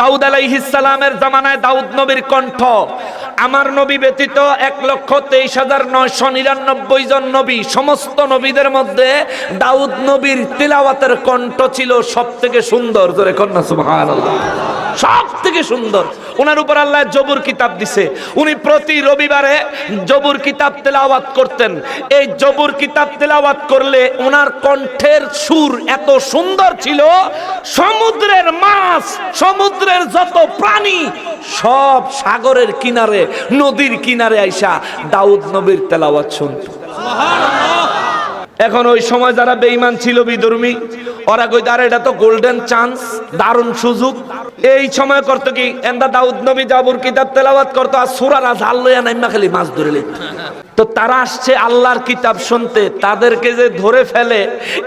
দাউদ আলাইহিসালামের জামানায় দাউদ নবীর কণ্ঠ। আমার নবী ব্যতীত এক লক্ষ তেইশ হাজার নয়শো নিরানব্বই জন নবী, সমস্ত নবীদের মধ্যে দাউদ নবীর তিলাওয়াতের কণ্ঠ ছিল সব থেকে সুন্দর। জোরে কন্যা সুবহানাল্লাহ। সব থেকে সুন্দর। ওনার উপর আল্লাহ জবুর কিতাব দিছে। উনি প্রতি রবিবারে জবুর কিতাব তেলাওয়াত করতেন। এই জবুর কিতাব তেলাওয়াত করলে ওনার কণ্ঠের সুর এত সুন্দর ছিল, সমুদ্রের মাছ, সমুদ্রের যত প্রাণী, সব সাগরের কিনারে, নদীর কিনারে আইসা দাউদ নবীর তেলাওয়াত শুনত। এখন ওই সময় যারা বেঈমান ছিল বিধর্মী ওরা কই তার এটা তো গোল্ডেন চান্স দারুণ সুযোগ। এই সময় করতো কি? এন্দা দাউদ নবী জাবুর কিতাব তেলাওয়াত করতো আর সুরারা জাল লইয়া নাইমা খালি মাছ ধরে তো তারা আসছে আল্লাহর কিতাব শুনতে তাদেরকে যে ধরে ফেলে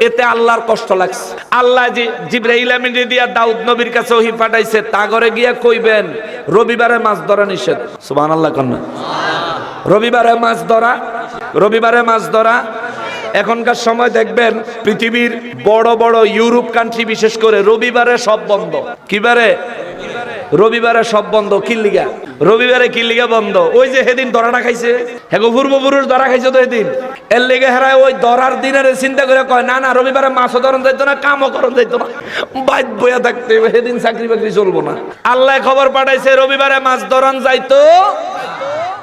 এতে আল্লাহর কষ্ট লাগছে। আল্লাহ যে জিব্রাইল আমিন দিয়া দাউদ নবীর কাছে ওহি পাঠাইছে তা ঘরে গিয়া কইবেন রবিবারে মাছ ধরা নিষেধ। সুবহানাল্লাহ কন্যা রবিবারে মাছ ধরা রবিবারে মাছ ধরা এখনকার সময় দেখবেন পৃথিবীর বড় বড় ইউরোপ কান্ট্রি বিশেষ করে রবিবারে সব বন্ধ। কিবারে? রবিবারে সব বন্ধ কিল্লিগা। রবিবারে কিল্লিগা বন্ধ। ওই যে সেদিন দরাটা খাইছে। হেগো পূর্বপুরুষ দরা খাইছে তো সেদিন। এর লেগে হেরায় ওই দরার দিনের চিন্তা করে কয় না না রবিবারে মাছও ধরন যাইতো না কামও করন যাইতো না। বাইত বইয়া থাকতে হইবে, সেদিন চাকরি বাকরি চলবো না। আল্লাহ খবর পাঠাইছে রবিবারে মাছ ধরন যাইতো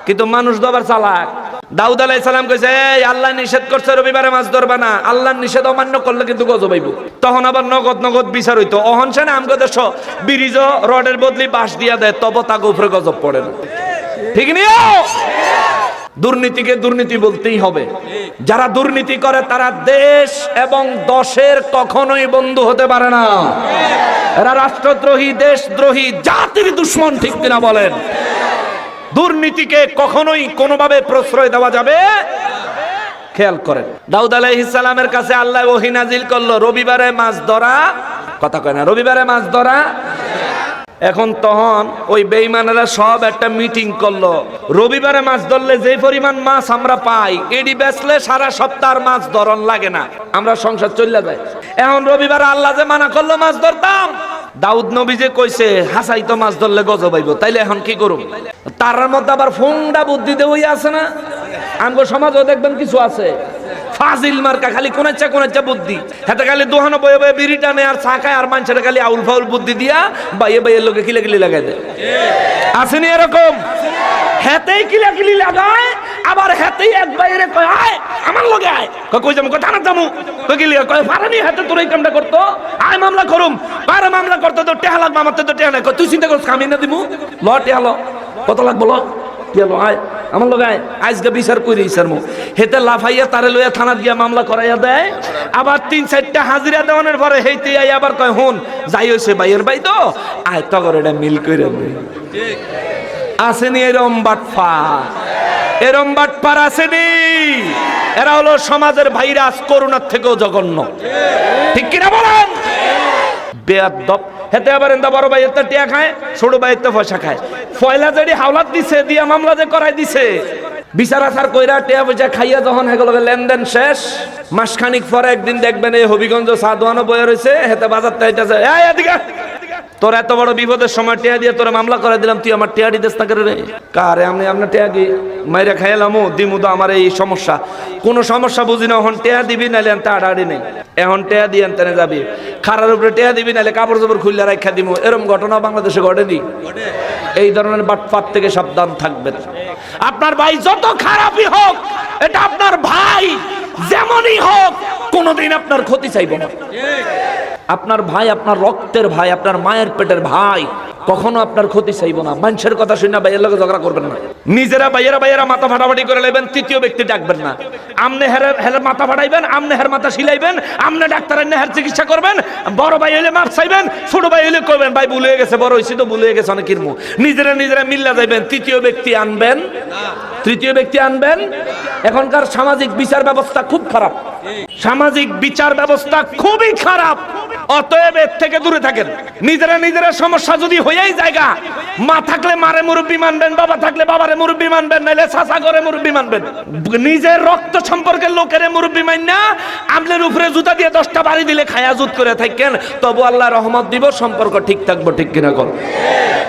কিন্তু মানুষ তো আবার চালাক। দাউদ আলাই সালাম কইছে, এই, আল্লাহ নিষেধ করছে রবিবারে মাছ ধরবা না। আল্লাহর নিষেধ অমান্য করলে কিন্তু গজব হইব। তখন আবার নগদ নগদ বিচার হইতো। অহন সেনা আমগো দেশ ব্রিজ রডের বদলি বাঁশ দিয়া দেয়, তব তাকে উপরে গজব পড়ে না। ঠিক নিও দুর্নীতিকে দুর্নীতি বলতেই হবে। যারা দুর্নীতি করে তারা দেশ এবং দশের কখনোই বন্ধু হতে পারে না। এরা রাষ্ট্রদ্রোহী, দেশদ্রোহী, জাতির দুশ্মন, ঠিক কিনা বলেন? দুর্নীতিকে কখনোই কোনোভাবে প্রশ্রয় দেওয়া যাবে? খেয়াল করেন। দাউদ আলাইহিসসালামের কাছে আল্লাহ ওহী নাজিল করল, রবিবারে মাছ ধরা? কথা কয় না, রবিবারে মাছ ধরা? এখন তখন ওই বেইমানেরা সব একটা মিটিং করল, রবিবারে মাছ ধরলে যে পরিমাণ মাছ আমরা পাই, এডি বেচলে সারা সপ্তাহ মাছ ধরন লাগে না, আমরা সংসার চলে যায় এখন রবিবারে আল্লাহ যে মানা করল, মাছ ধরতাম। দাউদ নবী যে কইছে হাসাই তো মাছ ধরলে গজবাইব তাইলে এখন কি করুম? তার মধ্যে আবার ফোংডা বুদ্ধি দেওয়াই আছে না? আমগো সমাজও দেখবেন কিছু আছে। ফাজিল মার্কা, খালি কোনাচ্চা কোনাচ্চা বুদ্ধি। হেতে খালি দোহানো বয়ে বয়ে বিড়ি টানে আর খায়, আর মানুষের খালি আউল ফাউল বুদ্ধি দিয়া বাইয়ে বাইয়ের লোকে কিলে কিলি লাগাই দেয়। আসেনি এরকম? হেতেই কিলা কিলি লাগায়, আবার হেতেই এক বাইরে কয়, আয়, আমার লগে আয়। কই যামু? কয় থানা যামু। কয় কিলি কয় পারানি হেতে তোর এই কামটা করতো? আয়, মামলা করুম। পারে মামলা করতে তো টেহা লাগবে, আমার তো টেহা নাই। তুই চিন্তা করছ কামি না দিমু? ল, টেহা ল। কত লাগবো, ল? গেল আয়। আমার লগে আয়। আজকে বিচার করি স্যার মো। হেতে লাফাইয়া তারে লইয়া থানাত গিয়া মামলা করাইয়া দেয়। আবার তিন চারটা হাজিরা দেওয়ানোর পরে হেইতে আই আবার কয়, হুন, যাই হইছে ভাইয়ের ভাই তো। আয়, তগর এটা মিল করে দে। আসেনি এরম বাটফা। এরম বাটপার আসেনি এরা হলো সমাজের ভাইরাস করোনার থেকেও জঘন্য। ঠিক কিনা বলেন? বেয়াদব। হেতে আবার এন্দা বড় ভাই এতে টিয়া খায়, ছোট ভাই এতে পয়সা খায়। ফয়লা যদি হাওলাত দিছে, দিয়া মামলা যে করাই দিছে। বিচার আচার কইরা টিয়া পয়সা খাইয়া যখন হেগুলো লেনদেন শেষ, মাসখানিক পরে একদিন দেখবেন এই হবিগঞ্জ সাদওয়ানো বয়ে রয়েছে হেতে বাজার তাইতেছে যায় এদিকে তোর এত বড় বিপদের সময় টিয়া দিয়ে তোর মামলা করে দিলাম, তুই আমার টিয়া দিস না রে? কারে আমি আপনার টিয়া কি মাইরা খাইলামও দিমু তো আমার এই সমস্যা। কোনো সমস্যা বুঝি না, এখন টিয়া দিবি নাহলে আনতে আড়াআড়ি নেই। এখন টিয়া দিয়ে আনতে যাবি। খারার উপরে টিয়া দিবি নাহলে কাপড় চোপড় খুললে রাখা দিমু। এরকম ঘটনা বাংলাদেশে ঘটেনি? এই ধরনের বাটপাত থেকে সাবধান থাকবেন। আপনার ভাই যত খারাপই হোক, এটা আপনার ভাই, যেমনই হোক, কোনোদিন আপনার ক্ষতি চাইব না। আপনার ভাই, আপনার রক্তের ভাই, আপনার মায়ের পেটের ভাই, কখনো আপনার ক্ষতি চাইব না। মানুষের কথা শুনে ভাইয়ের লোকে ঝগড়া করবেন না। নিজেরা ভাইয়েরা ভাইয়েরা মাথা ফাটাফাটি করে নেবেন, তৃতীয় ব্যক্তি ডাকবেন না। আমনে হের হের মাথা ফাটাইবেন, আমনে হের মাথা সিলাইবেন আমনে ডাক্তারের হের চিকিৎসা করবেন, বড় ভাই হইলে মাপ চাইবেন, ছোট ভাই হইলে কইবেন, ভাই, ভুলে গেছে, বড় হইছে তো ভুলে গেছে অনেকের মুখ নিজেরা নিজেরা মিল্লা যাইবেন, তৃতীয় ব্যক্তি আনবেন। তৃতীয় ব্যক্তি আনবেন। এখনকার সামাজিক বিচার ব্যবস্থা খুব খারাপ। সামাজিক বিচার ব্যবস্থা খুবই খারাপ। অতএব এর থেকে দূরে থাকেন। নিজেরা নিজেরা সমস্যা যদি হয়েই জায়গা, মা থাকলে মারে মুরব্বী মানবেন, বাবা থাকলে বাবারে মুরব্বী মানবেন, নাইলে চাচা করে মুরব্বী মানবেন। নিজের রক্ত সম্পর্কের লোকের মুরব্বী মান না আমলের উপরে জুতা দিয়ে দশটা বাড়ি দিলে খায়া জুত করে থাকেন, তবু আল্লাহ রহমত দিব, সম্পর্ক ঠিক থাকব, ঠিক কিনা কর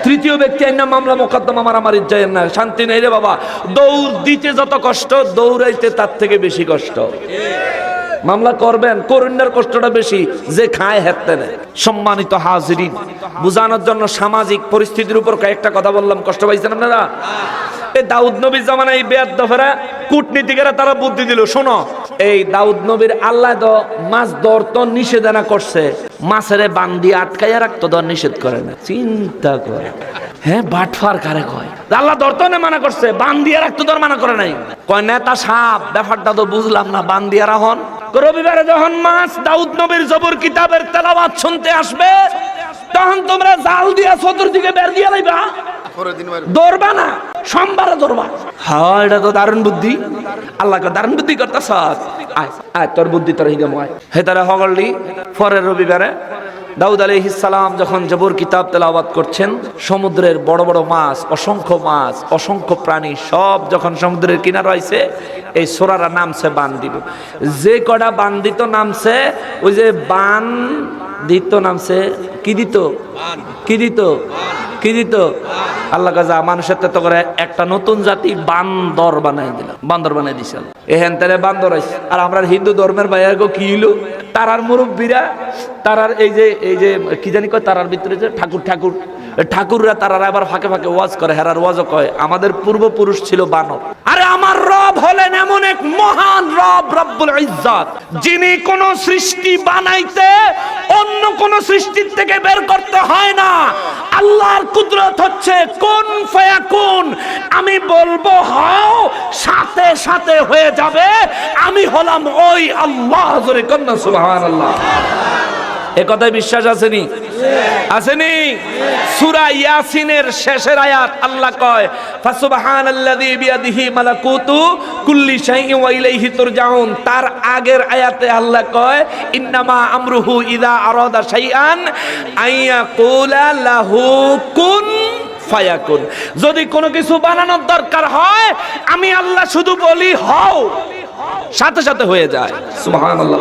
তৃতীয় ব্যক্তি আইন মামলা মোকদ্দমা মারামারি যায় না শান্তি নেই রে বাবা। দৌড় দিতে যত কষ্ট, দৌড়াইতে তার থেকে বেশি কষ্ট। মামলা করবেন করুণার কষ্টটা বেশি, যে খায় নেয়। সম্মানিত হাজিরিন, বুঝানোর জন্য সামাজিক পরিস্থিতির উপর কয়েকটা কথা বললাম, কষ্ট পাইছেন আপনারা? বুদ্ধি শোনো, এই আল্লাহ মাছ করছে দর নিষেধ করে না, চিন্তা করে। হ্যাঁ কারে কয়? আল্লাহ মানা মানা করে নাই। কয়, নেতা সাপ ব্যাপারটা তো বুঝলাম না বান্দিয়া রাহন রবিবারে যখন মাছ দাউদ নবীর জবর কিতাবের তেলাওয়াত শুনতে আসবে তখন তোমরা জাল দিয়া চতুর্দিকে বের দিয়ে লাইবা। দৌড়বা না সোমবারে দৌড়বা। হ্যাঁ এটা তো দারুণ বুদ্ধি। আল্লাহকে দারুণ বুদ্ধি করতেছ। আয় আয় তোর বুদ্ধি তোর হিগম আয়। হে তারা হগলি পরের রবিবারে দাউদ আলহিসাল্লাম যখন জবর কিতাব তেলাওয়াত করছেন, সমুদ্রের বড় বড় মাছ, অসংখ্য মাছ, অসংখ্য প্রাণী সব যখন সমুদ্রের কিনার হয়েছে এই সোরারা নামছে বান দিব যে কটা বান দিত নামছে ওই যে বান দিত নামছে কি দিত? কি দিত? কি দিত? আল্লাহ গাজা মানুষের তো করে একটা নতুন জাতি বান্দর বানাই দিল, বান্দর বানাই দিছিল এহেন তারে বান্দর আছে আর আমরা হিন্দু ধর্মের বাইরে কি হইল? তারার মুরব্বীরা, তারার এই যে এই যে, কি জানি কয়, তারার ভিতরে যে ঠাকুর ঠাকুর ঠাকুররা তারারা আবার ফাঁকে ফাঁকে ওয়াজ করে, হেরার ওয়াজও কয়, আমাদের পূর্বপুরুষ ছিল বানর আরে আমার রব হলেন এমন এক মহান রব রব্বুল ইজ্জাত, যিনি কোন সৃষ্টি বানাইতে অন্য কোন সৃষ্টির থেকে বের করতে হয় না। আল্লাহর কুদরত হচ্ছে কোন ফায়াকুন, আমি বলব, হও, সাথে সাথে হয়ে যাবে, আমি হলাম ওই আল্লাহ জোরে কন্যা, সুবহানাল্লাহ। এ কথায় বিশ্বাস আসেনি আসেনি? সূরা ইয়াসিনের শেষের আয়াত আল্লাহ কয়, ফাসুবহানাল্লাযী বিয়াদিহি মালাকুতু কুল্লি শাইইন ওয়া ইলাইহি তুরজাউন। তার আগের আয়াতে আল্লাহ কয়, ইন্নামা আমরুহু ইযা আরাদা শাইআন আইয়াকুলা লাহু কুন ফায়াকুন। যদি কোনো কিছু বানানোর দরকার হয়, আমি আল্লাহ শুধু বলি হও, সাথে সাথে হয়ে যায়। সুবহানাল্লাহ।